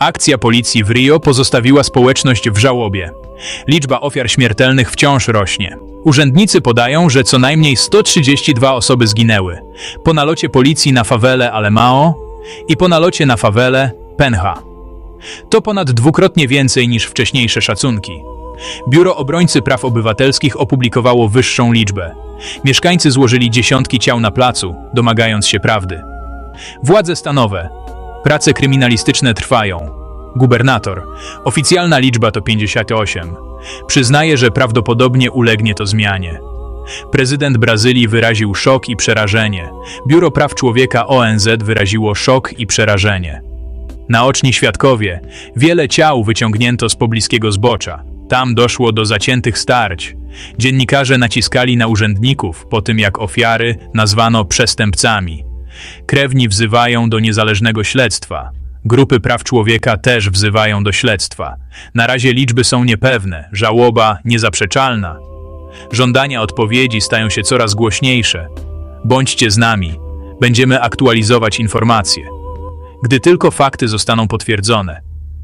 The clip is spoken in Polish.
Akcja policji w Rio pozostawiła społeczność w żałobie. Liczba ofiar śmiertelnych wciąż rośnie. Urzędnicy podają, że co najmniej 132 osoby zginęły. Po nalocie policji na fawelę Alemao i po nalocie na fawelę Penha. To ponad dwukrotnie więcej niż wcześniejsze szacunki. Biuro Obrońcy Praw Obywatelskich opublikowało wyższą liczbę. Mieszkańcy złożyli dziesiątki ciał na placu, domagając się prawdy. Władze stanowe. Prace kryminalistyczne trwają. Gubernator. Oficjalna liczba to 58. Przyznaje, że prawdopodobnie ulegnie to zmianie. Prezydent Brazylii wyraził szok i przerażenie. Biuro Praw Człowieka ONZ wyraziło szok i przerażenie. Naoczni świadkowie, wiele ciał wyciągnięto z pobliskiego zbocza. Tam doszło do zaciętych starć. Dziennikarze naciskali na urzędników po tym, jak ofiary nazwano przestępcami. Krewni wzywają do niezależnego śledztwa. Grupy praw człowieka też wzywają do śledztwa. Na razie liczby są niepewne, żałoba niezaprzeczalna. Żądania odpowiedzi stają się coraz głośniejsze. Bądźcie z nami. Będziemy aktualizować informacje. Gdy tylko fakty zostaną potwierdzone,